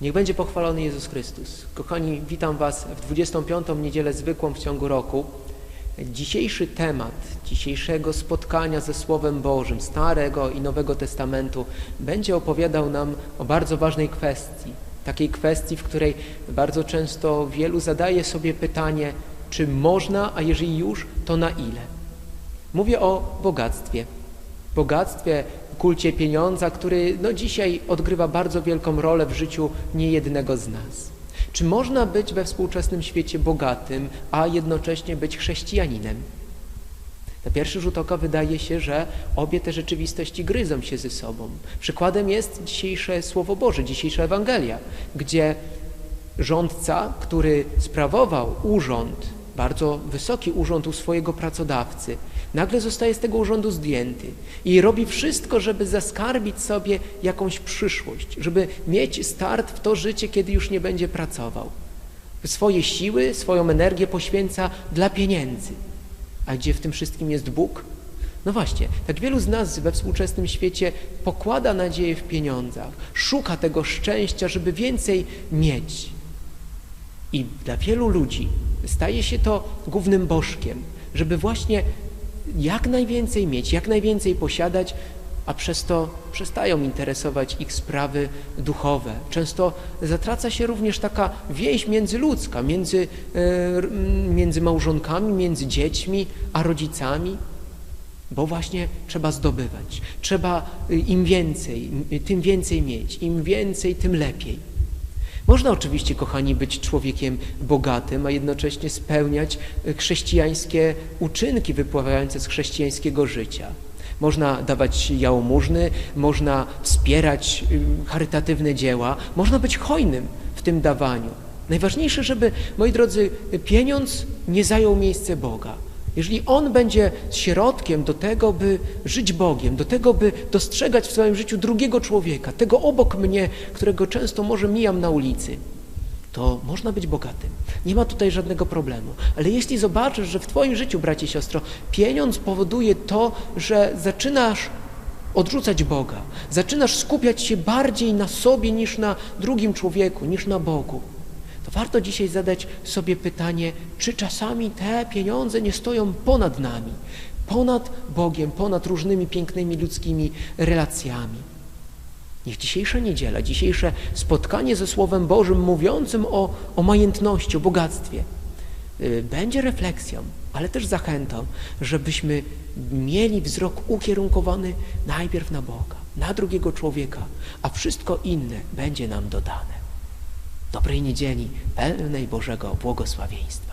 Niech będzie pochwalony Jezus Chrystus. Kochani, witam Was w 25. niedzielę zwykłą w ciągu roku. Dzisiejszy temat dzisiejszego spotkania ze Słowem Bożym, Starego i Nowego Testamentu, będzie opowiadał nam o bardzo ważnej kwestii. Takiej kwestii, w której bardzo często wielu zadaje sobie pytanie, czy można, a jeżeli już, to na ile. Mówię o bogactwie. Bogactwie, kulcie pieniądza, który no, dzisiaj odgrywa bardzo wielką rolę w życiu niejednego z nas. Czy można być we współczesnym świecie bogatym, a jednocześnie być chrześcijaninem? Na pierwszy rzut oka wydaje się, że obie te rzeczywistości gryzą się ze sobą. Przykładem jest dzisiejsze Słowo Boże, dzisiejsza Ewangelia, gdzie rządca, który sprawował urząd, bardzo wysoki urząd u swojego pracodawcy, nagle zostaje z tego urzędu zdjęty i robi wszystko, żeby zaskarbić sobie jakąś przyszłość, żeby mieć start w to życie, kiedy już nie będzie pracował. Swoje siły, swoją energię poświęca dla pieniędzy. A gdzie w tym wszystkim jest Bóg? No właśnie, tak wielu z nas we współczesnym świecie pokłada nadzieję w pieniądzach, szuka tego szczęścia, żeby więcej mieć. I dla wielu ludzi staje się to głównym bożkiem, żeby właśnie jak najwięcej mieć, jak najwięcej posiadać, a przez to przestają interesować ich sprawy duchowe. Często zatraca się również taka więź międzyludzka, między, e, między małżonkami, między dziećmi a rodzicami, bo właśnie trzeba zdobywać. Trzeba e, im więcej, tym więcej mieć, im więcej, tym lepiej. Można oczywiście, kochani, być człowiekiem bogatym, a jednocześnie spełniać e, chrześcijańskie uczynki wypływające z chrześcijańskiego życia. Można dawać jałmużny, można wspierać y, charytatywne dzieła, można być hojnym w tym dawaniu. Najważniejsze, żeby, moi drodzy, pieniądz nie zajął miejsce Boga. Jeżeli On będzie środkiem do tego, by żyć Bogiem, do tego, by dostrzegać w swoim życiu drugiego człowieka, tego obok mnie, którego często może mijam na ulicy, to można być bogatym. Nie ma tutaj żadnego problemu. Ale jeśli zobaczysz, że w Twoim życiu, bracie i siostro, pieniądz powoduje to, że zaczynasz odrzucać Boga, zaczynasz skupiać się bardziej na sobie niż na drugim człowieku, niż na Bogu, to warto dzisiaj zadać sobie pytanie, czy czasami te pieniądze nie stoją ponad nami, ponad Bogiem, ponad różnymi pięknymi ludzkimi relacjami. Niech dzisiejsza niedziela, dzisiejsze spotkanie ze Słowem Bożym mówiącym o, o majętności, o bogactwie, yy, będzie refleksją, ale też zachętą, żebyśmy mieli wzrok ukierunkowany najpierw na Boga, na drugiego człowieka, a wszystko inne będzie nam dodane. Dobrej niedzieli, pełnej Bożego błogosławieństwa.